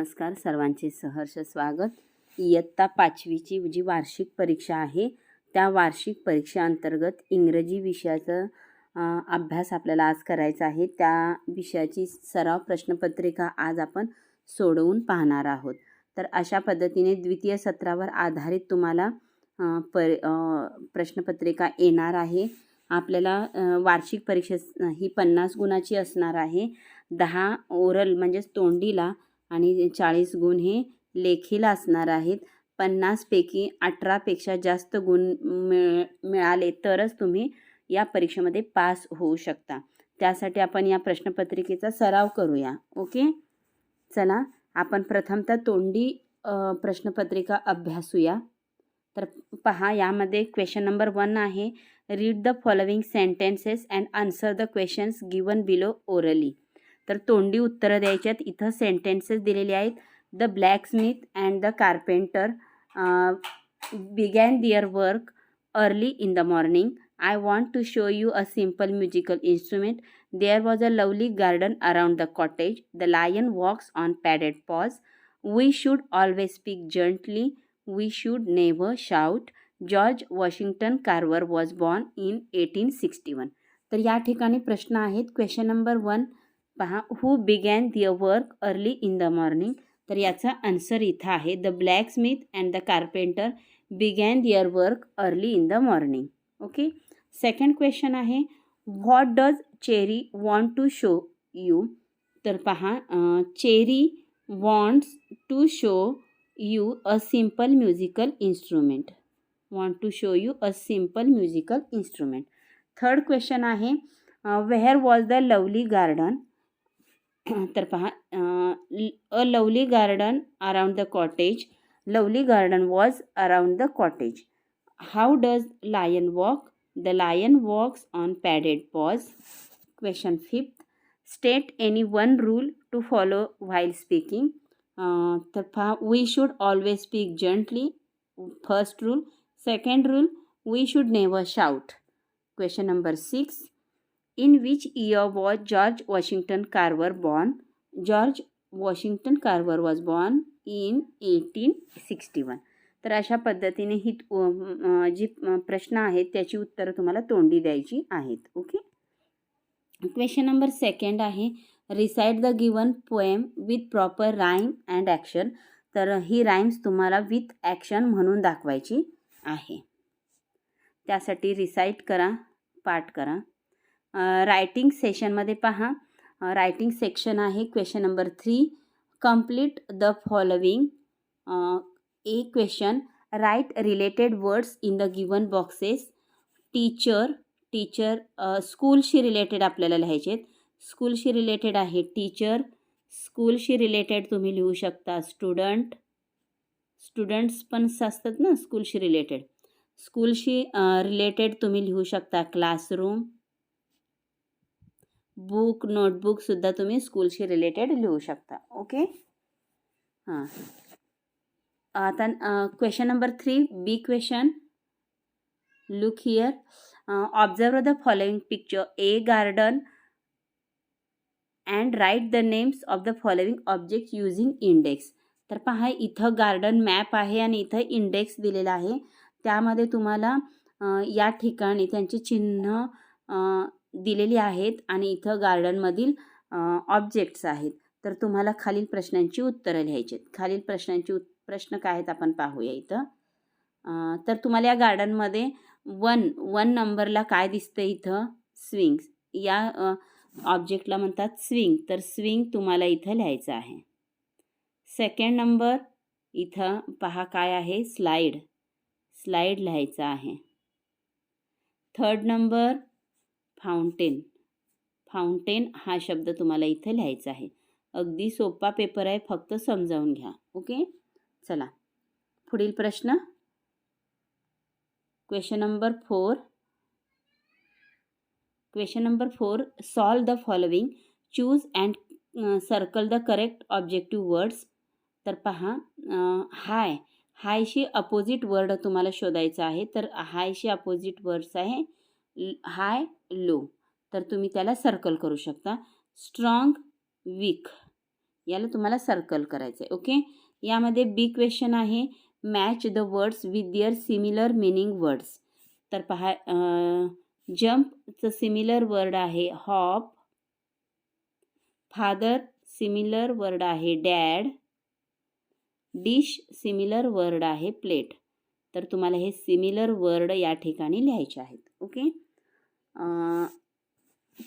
नमस्कार सर्वांचे सहर्ष स्वागत. इयत्ता पाचवीची जी वार्षिक परीक्षा आहे त्या वार्षिक परीक्षेअंतर्गत इंग्रजी विषयाचं अभ्यास आपल्याला आज करायचा आहे. त्या विषयाची सराव प्रश्नपत्रिका आज आपण सोडवून पाहणार आहोत. तर अशा पद्धतीने द्वितीय सत्रावर आधारित तुम्हाला पर प्रश्नपत्रिका येणार आहे. आपल्याला वार्षिक परीक्षे ही पन्नास गुणाची असणार आहे. दहा ओरल म्हणजेच तोंडीला आणि चाळीस गुण हे लेखीला असणार आहेत. पन्नासपैकी अठरापेक्षा जास्त गुण मिळ मिळाले तरच तुम्ही या परीक्षेमध्ये पास होऊ शकता. त्यासाठी आपण या प्रश्नपत्रिकेचा सराव करूया. ओके? चला आपण प्रथमतः तोंडी प्रश्नपत्रिका अभ्यासूया. तर पहा यामध्ये क्वेश्चन नंबर वन आहे. Read the following sentences and answer the questions given below orally तर तोंडी उत्तरं द्यायच्यात. इथं सेंटेन्सेस दिलेले आहेत. The blacksmith and the carpenter began their work early in the morning I want to show you a simple musical instrument there was a lovely garden around the cottage the lion walks on padded paws we should always speak gently we should never shout George Washington Carver was born in eighteen sixty one तर या ठिकाणी प्रश्न आहेत. Question number one पहा who began their work early in the morning तर याचा answer इथं आहे. The blacksmith and the carpenter began their work early in the morning okay second question आहे. What does Cherry want to show you तर पहा Cherry wants to show you a simple musical instrument want to show you a simple musical instrument third question आहे. Where was the lovely garden तर पहा a lovely garden around the cottage. Lovely garden was around the cottage. How does lion walk? The lion walks on padded paws. Question fifth. State any one rule to follow while speaking? तर पहा we should always speak gently. First rule. Second rule we should never shout. Question number six. In which year was George Washington Carver born. George Washington Carver was born in eighteen sixty one. तर अशा पद्धतीने ही जी प्रश्न आहेत त्याची उत्तरं तुम्हाला तोंडी द्यायची आहेत. ओके? क्वेश्चन नंबर सेकंड आहे. Recite the given poem with proper rhyme and action तर ही राईम्स तुम्हाला विथ ॲक्शन म्हणून दाखवायची आहे. त्यासाठी रिसाईट करा पाठ करा. रायटिंग सेशनमध्ये पहा. रायटिंग सेक्शन आहे question number three complete the following A question write related words in the given boxes teacher teacher स्कूलशी related आपल्याला लिहायचे आहेत स्कूलशी रिलेटेड आहे टीचर स्कूलशी रिलेटेड तुम्ही लिहू शकता स्टुडंट स्टुडंट्स पण असतात ना स्कूलशी रिलेटेड स्कूलशी रिलेटेड तुम्ही लिहू शकता क्लासरूम बुक नोटबुकसुद्धा तुम्ही स्कूलशी रिलेटेड लिहू शकता ओके? हां. आता question number three B question look here observe the following picture A garden and write the names of the following object using index तर पहा इथं गार्डन मॅप आहे आणि इथं इंडेक्स दिलेला आहे. त्यामध्ये तुम्हाला या ठिकाणी त्यांचे चिन्ह दिलेली आहेत आणि इथं गार्डनमधील ऑब्जेक्ट्स आहेत. तर तुम्हाला खालील प्रश्नांची उत्तरं लिहायची आहेत. खालील प्रश्नांची उत् प्रश्न काय आहेत आपण पाहूया इथं. तर तुम्हाला या गार्डनमध्ये वन वन नंबरला काय दिसतं इथं? स्विंग्स या ऑब्जेक्टला म्हणतात स्विंग तर स्विंग तुम्हाला इथं लिहायचं आहे. सेकंड नंबर इथं पहा काय आहे? स्लाईड स्लाईड लिहायचं आहे. थर्ड नंबर फाउंटेन फाउंटेन हा शब्द तुम्हाला इथं लिहायचा आहे. अगदी सोपा पेपर आहे फक्त समजावून घ्या. ओके चला. पुढील प्रश्न. Question number four question number four solve the following choose and circle the correct objective words तर पहा हाय हायशी अपोजिट वर्ड तुम्हाला शोधायचा आहे. तर हायशी अपोजिट वर्ड्स आहे. हाय लो तर तुम्ही त्याला सर्कल करू शकता. स्ट्रॉंग वीक याला तुम्हाला सर्कल करायचं आहे ओके यामध्ये बी क्वेश्चन आहे. Match the words with their similar meaning words तर पहा जम्पचं सिमिलर वर्ड आहे. हॉप फादर सिमिलर वर्ड आहे. डॅड डिश सिमिलर वर्ड आहे. प्लेट तर तुम्हाला हे सिमिलर वर्ड या ठिकाणी लिहायचे आहेत. ओके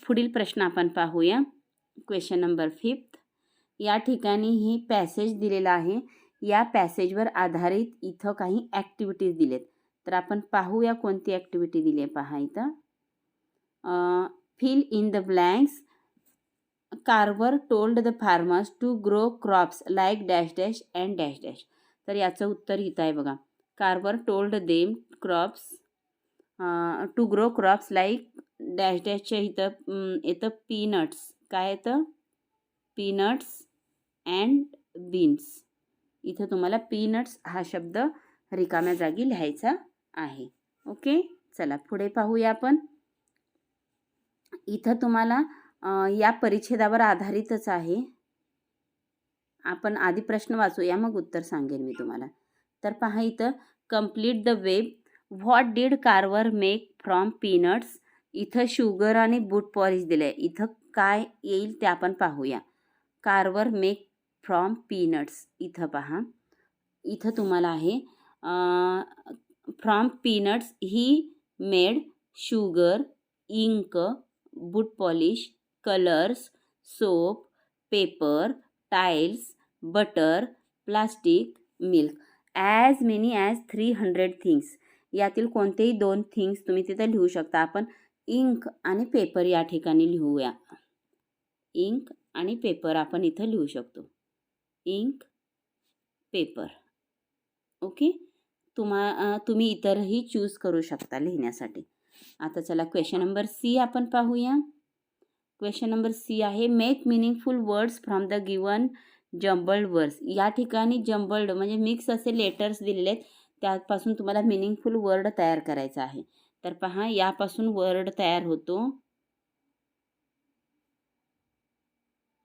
पुढील प्रश्न आपण पाहूया. क्वेश्चन नंबर फिफ्थ या ठिकाणी ही पॅसेज दिलेला आहे. या पॅसेजवर आधारित इथं काही ॲक्टिव्हिटीज दिलेत. तर आपण पाहूया कोणती ॲक्टिव्हिटी दिली आहे पहा इथं. Fill in the blanks Carver told the farmers to grow crops like dash dash and dash dash तर याचं उत्तर इथं आहे बघा. Carver told them crops to grow crops like dash डॅशच्या इथं येतं पीनट्स काय येतं पीनट्स अँड बीन्स इथं तुम्हाला पीनट्स हा शब्द रिकाम्या जागी लिहायचा आहे. ओके चला पुढे पाहूया आपण. इथं तुम्हाला या परिच्छेदावर आधारितच आहे. आपण आधी प्रश्न वाचूया मग उत्तर सांगेन मी तुम्हाला. तर पहा इथं complete the web what did Carver make from peanuts इथं शुगर आणि बूट पॉलिश दिलं आहे इथं काय येईल ते आपण पाहूया. कार्वर मेक फ्रॉम पीनट्स इथं पहा. इथं तुम्हाला आहे from peanuts he made sugar ink boot polish colours soap paper tiles butter plastic milk as many as three hundred things यातील कोणतेही दोन थिंग्स तुम्ही तिथं लिहू शकता. आपण इंक आणि पेपर या ठिकाणी लिहूया. इंक आणि पेपर आपण इथं लिहू शकतो. इंक पेपर ओके तुम्हा तुम्ही इतरही चूज करू शकता लिहिण्यासाठी. आता चला क्वेश्चन नंबर सी आपण पाहूया. क्वेश्चन नंबर सी आहे make meaningful words from the given jumbled words. या ठिकाणी जम्बल्ड म्हणजे मिक्स असे लेटर्स दिलेले आहेत. त्यापासून तुम्हाला मिनिंगफुल वर्ड तयार करायचा आहे. तर पहा यापासून वर्ड तयार होतो.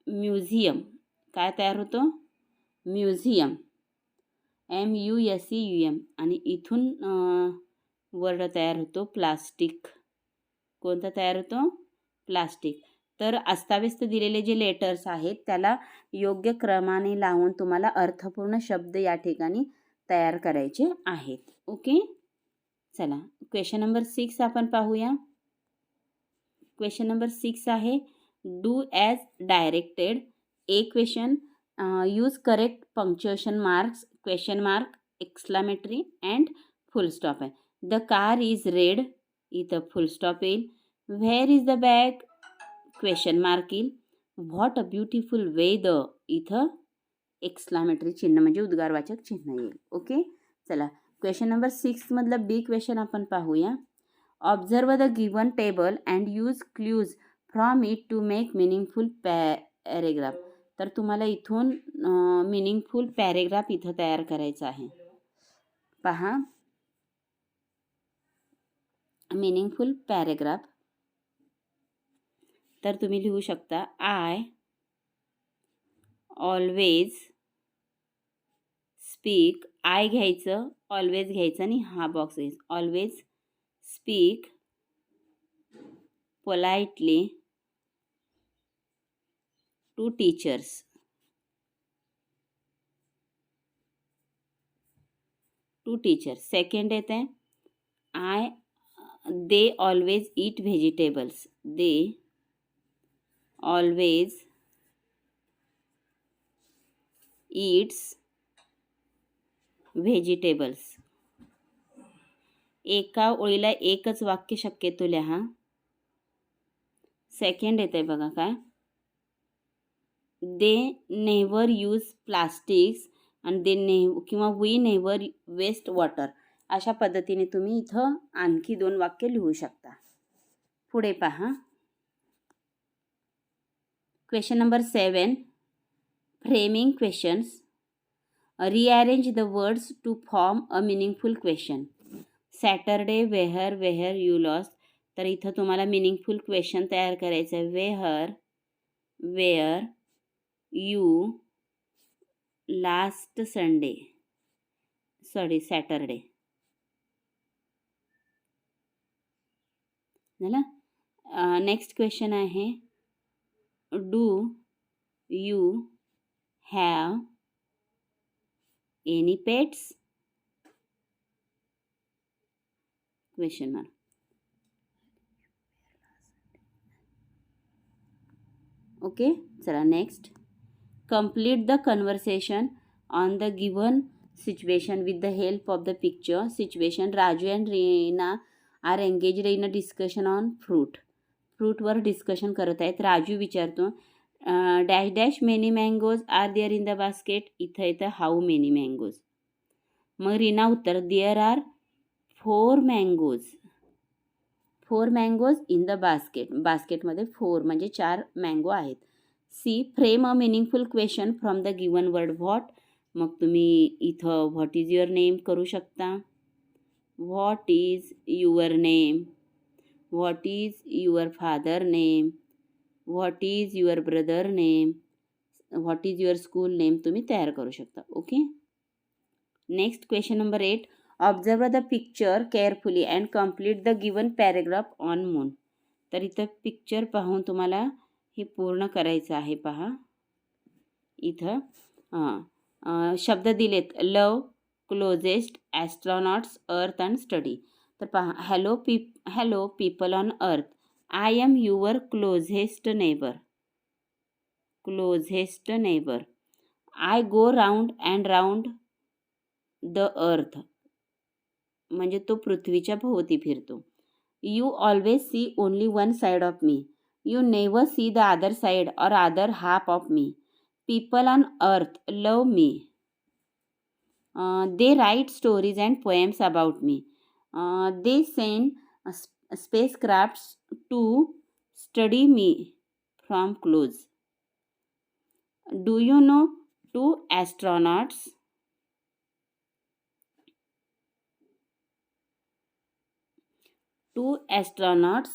म्युझियम. काय तयार होतो? Museum. M U S C U M आणि इथून वर्ड तयार होतो प्लास्टिक कोणता तयार होतो? प्लास्टिक तर अस्ताव्यस्त दिलेले जे लेटर्स आहेत त्याला योग्य क्रमाने लावून तुम्हाला अर्थपूर्ण शब्द या ठिकाणी तयार करायचे आहेत. ओके चला क्वेश्चन नंबर सिक्स आपण पाहूया. क्वेश्चन नंबर सिक्स आहे do as directed A question use correct punctuation marks question mark exclamatory and full stop आहे. द कार इज रेड इथं फुल स्टॉप येईल. Where is the bag question mark येईल what a beautiful way the इथं exclamatory चिन्ह म्हणजे उद्गारवाचक चिन्ह येईल. ओके चला. क्वेश्चन नंबर सिक्समधलं बी क्वेश्चन आपण पाहूया. Observe the given table and use clues from it to make meaningful paragraph तर तुम्हाला इथून मिनिंगफुल पॅरेग्राफ इथं तयार करायचा आहे. पहा. मिनिंगफुल पॅरेग्राफ तर तुम्ही लिहू शकता आय ऑलवेज स्पीक आय घ्यायचं ऑलवेज घ्यायचं आणि हा बॉक्स घ्यायचा always speak politely to teachers to teachers second येत आहे I they always eat vegetables they always eats vegetables एका ओळीला एकच वाक्य शक्यतो लिहा. सेकंड येतं आहे बघा काय? दे नेव्हर यूज प्लास्टिक्स आणि दे ने किंवा वी नेव्हर वेस्ट वॉटर अशा पद्धतीने तुम्ही इथं आणखी दोन वाक्य लिहू शकता. पुढे पहा. Question number seven framing questions rearrange the words to form a meaningful question Saturday where where you last तर इथं तुम्हाला मिनिंगफुल क्वेश्चन तयार करायचं आहे. Where were you last Sunday sorry Saturday झालं? नेक्स्ट क्वेश्चन आहे. do you have any pets? Question mark. Okay, Sarah, next. Complete the conversation on the given situation with the help of the picture situation. Raju and Reena are engaged in a discussion on fruit. फ्रूटवर discussion करत आहेत. राजू विचारतो dash dash many mangoes are there in the basket इथं इथं how many mangoes मग रीना उत्तर there are four mangoes four mangoes in the basket बास्केटमध्ये four म्हणजे चार मँगो आहेत. C frame a meaningful question from the given word what मग तुम्ही इथं व्हॉट इज युअर नेम करू शकता? What is your name what is your father name what is your brother name what is your school name तुम्ही तयार करू शकता okay next question number eight observe the picture carefully and complete the given paragraph on moon तर इथं picture पाहून तुम्हाला हे पूर्ण करायचं आहे पहा. इथं हां शब्द दिलेत. Love closest astronauts earth and study तर पहा hello people hello people on earth I am your closest neighbour closest neighbour I go round and round the earth म्हणजे तो पृथ्वीच्या भोवती फिरतो. You always see only one side of me you never see the other side और other half of me people on earth love me they write stories and poems about me Uh, they sent spacecrafts to study me from close. Do you know two astronauts? Two astronauts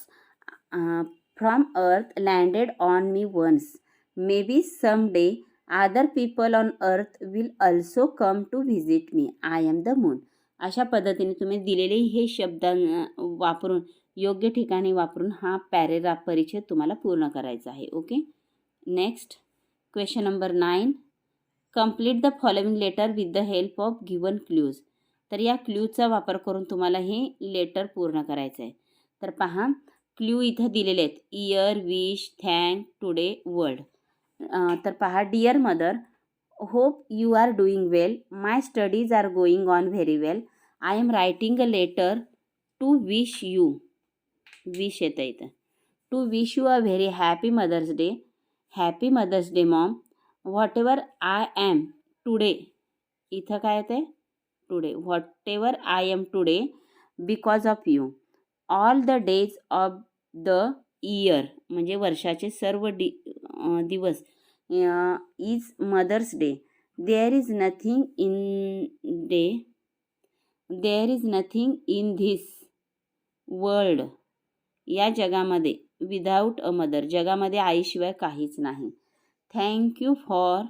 uh, from Earth landed on me once. Maybe someday other people on Earth will also come to visit me. I am the moon. अशा पद्धतीने तुम्ही दिलेले हे शब्द वापरून योग्य ठिकाणी वापरून हा पॅरेग्राफ परिचय तुम्हाला पूर्ण करायचा आहे. Okay next question number nine complete the following letter with the help of given clues तर या क्ल्यूचा वापर करून तुम्हाला हे लेटर पूर्ण करायचं आहे. तर पहा क्ल्यू इथं दिलेले आहेत. Year wish thank today world तर पहा dear mother hope you are doing well my studies are going on very well I am writing a letter to wish you wish येतं इथं. To wish you a very happy mother's day happy mother's day mom whatever I am today इथं काय येतं आहे today whatever I am today because of you all the days of the year म्हणजे वर्षाचे सर्व डि दिवस. Is mother's day there is nothing in day there is nothing in this world या जगामध्ये विदाऊट अ मदर जगामध्ये आईशिवाय काहीच नाही. Thank you for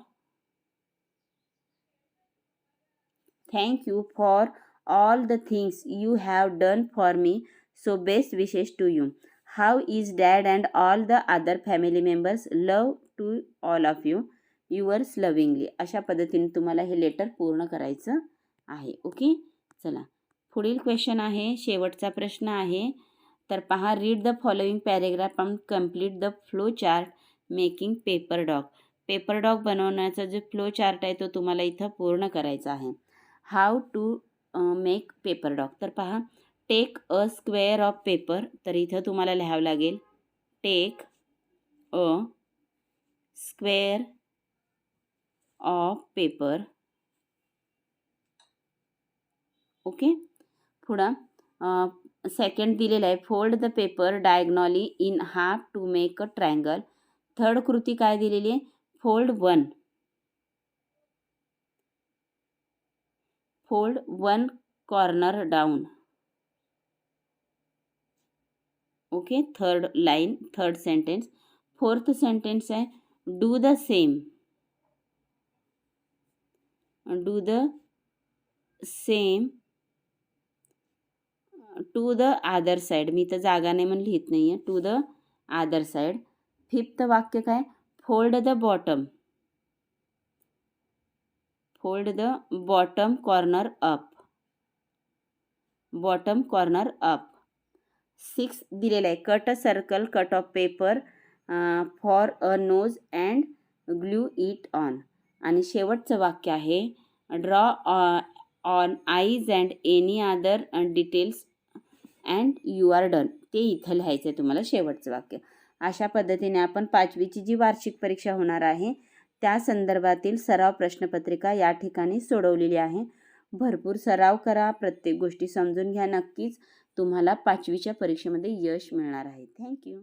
thank you for all the things you have done for me so best wishes to you how is dad and all the other family members love to all of you yours lovingly अशा पद्धतीने तुम्हाला हे letter पूर्ण करायचं आहे. Okay चला. पुढील question आहे शेवटचा प्रश्न आहे. तर पहा read the following paragraph and complete the flow chart making paper dog paper dog बनवण्याचा जो फ्लो चार्ट आहे तो तुम्हाला इथं पूर्ण करायचा आहे. How to make paper dog तर पहा take a square of paper तर इथं तुम्हाला लिहावं लागेल. Take a square of paper okay? Second दिलेलं आहे. Fold the paper diagonally in half to make a triangle third कृती काय दिलेली आहे? Fold one fold one corner down okay? Third line third sentence fourth sentence आहे do the same do the same to the other side मी तर जागा नाही म्हणून लिहित नाही आहे to the other side fifth वाक्य काय? Fold the bottom fold the bottom corner up bottom corner up six दिलेलं आहे. Cut a circle cut of paper for a nose and glue it on आणि शेवटचं वाक्य आहे. Draw on eyes and any other details and you are done. ते इथं लिहायचं आहे तुम्हाला शेवटचं वाक्य. अशा पद्धतीने आपण पाचवीची जी वार्षिक परीक्षा होणार आहे त्या संदर्भातील सराव प्रश्नपत्रिका या ठिकाणी सोडवलेली आहे. भरपूर सराव करा प्रत्येक गोष्टी समजून घ्या नक्कीच. तुम्हाला पाचवीच्या परीक्षेमध्ये यश मिळणार आहे. थँक्यू.